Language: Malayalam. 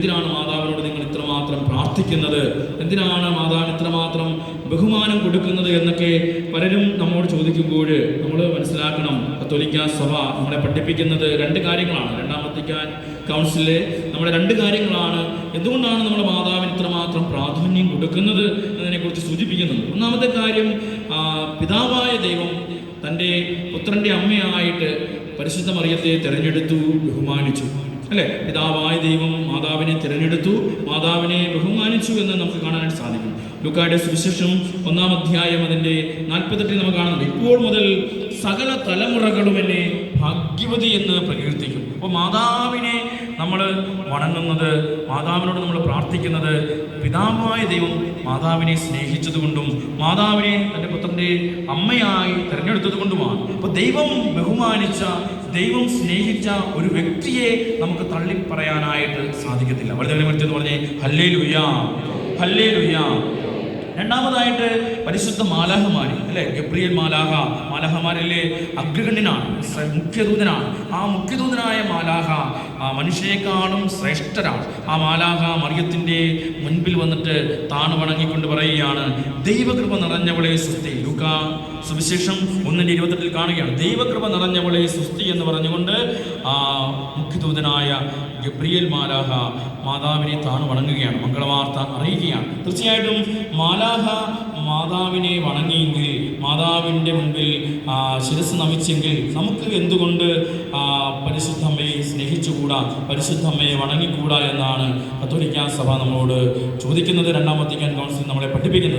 എന്തിനാണ് മാതാവിനോട് നിങ്ങൾ ഇത്രമാത്രം പ്രാർത്ഥിക്കുന്നത്? എന്തിനാണ് മാതാവിന് ഇത്രമാത്രം ബഹുമാനം കൊടുക്കുന്നത് എന്നൊക്കെ പലരും നമ്മോട് ചോദിക്കുമ്പോൾ നമ്മൾ മനസ്സിലാക്കണം. കത്തോലിക്ക സഭ നമ്മളെ പഠിപ്പിക്കുന്നത് രണ്ട് കാര്യങ്ങളാണ്. രണ്ടാമത്തേക്കാൻ കൗൺസിലെ നമ്മുടെ രണ്ട് കാര്യങ്ങളാണ്. എന്തുകൊണ്ടാണ് നമ്മൾ മാതാവിന് ഇത്രമാത്രം പ്രാധാന്യം കൊടുക്കുന്നത് എന്നതിനെക്കുറിച്ച് സൂചിപ്പിക്കുന്നത്? ഒന്നാമത്തെ കാര്യം പിതാവായ ദൈവം തന്റെ പുത്രന്റെ അമ്മയായിട്ട് പരിശുദ്ധ മറിയത്തെ തിരഞ്ഞെടുത്തു ബഹുമാനിച്ചു. അല്ലെ? പിതാവായ ദൈവം മാതാവിനെ തിരഞ്ഞെടുത്തു മാതാവിനെ ബഹുമാനിച്ചു എന്ന് നമുക്ക് കാണാനായിട്ട് സാധിക്കും. ലുക്കായുടെ സുവിശേഷം ഒന്നാം അധ്യായം അതിന്റെ നാൽപ്പത്തെട്ടിൽ നമുക്ക് കാണുന്നത് ഇപ്പോൾ മുതൽ സകല തലമുറകളും എന്നെ ഭാഗ്യവതി എന്ന് പ്രകീർത്തിക്കും അപ്പോൾ മാതാവിനെ നമ്മൾ വണങ്ങുന്നത് മാതാവിനോട് നമ്മൾ പ്രാർത്ഥിക്കുന്നത് പിതാവായ ദൈവം മാതാവിനെ സ്നേഹിച്ചതുകൊണ്ടും മാതാവിനെ തന്റെ പുത്രന്റെ അമ്മയായി തിരഞ്ഞെടുത്തത് കൊണ്ടുമാണ് അപ്പോൾ ദൈവം ബഹുമാനിച്ച ദൈവം സ്നേഹിച്ച ഒരു വ്യക്തിയെ നമുക്ക് തള്ളി പറയാനായിട്ട് സാധിക്കത്തില്ല. വളരെ വ്യക്തി എന്ന് പറഞ്ഞേ ഹല്ലേ ലുയാ ഹല്ലേ രണ്ടാമതായിട്ട് പരിശുദ്ധ മാലാഹമാരി അല്ലെ? ഗബ്രിയൽ മാലാഹ മാലാഹമാരല്ലേ? അഗ്രഗണ്യനാണ് മുഖ്യദൂതനാണ്. ആ മുഖ്യദൂതനായ മാലാഹ ആ മനുഷ്യനെക്കാളും ശ്രേഷ്ഠരാണ്. ആ മാലാഹ മറിയത്തിന്റെ മുൻപിൽ വന്നിട്ട് താണു വണങ്ങിക്കൊണ്ട് പറയുകയാണ് ദൈവകൃപ നിറഞ്ഞവളെ സുസ്തി ലുക സുവിശേഷം ഒന്നിന്റെ ഇരുപത്തെട്ടിൽ കാണുകയാണ് ദൈവകൃപ നിറഞ്ഞവളെ സുസ്തി എന്ന് പറഞ്ഞുകൊണ്ട് ആ മുഖ്യദൂതനായ ഗബ്രിയൽ മാലാഹ മാതാവിനെ താണു വണങ്ങുകയാണ് മംഗളവാർത്ത അറിയിക്കുകയാണ്. തീർച്ചയായിട്ടും മാലാഹ മാതാവിനെ വണങ്ങിയെങ്കിൽ മാതാവിന്റെ മുൻപിൽ ശിരസ് നമിച്ചെങ്കിൽ നമുക്ക് എന്തുകൊണ്ട് പരിശുദ്ധമ്മയെ സ്നേഹിച്ചുകൂടാ പരിശുദ്ധമ്മയെ വണങ്ങിക്കൂടാ എന്നാണ് കത്തോലിക്ക സഭ നമ്മളോട് ചോദിക്കുന്നത്. രണ്ടാമത്തെ കൗൺസിൽ നമ്മളെ പഠിപ്പിക്കുന്നത്.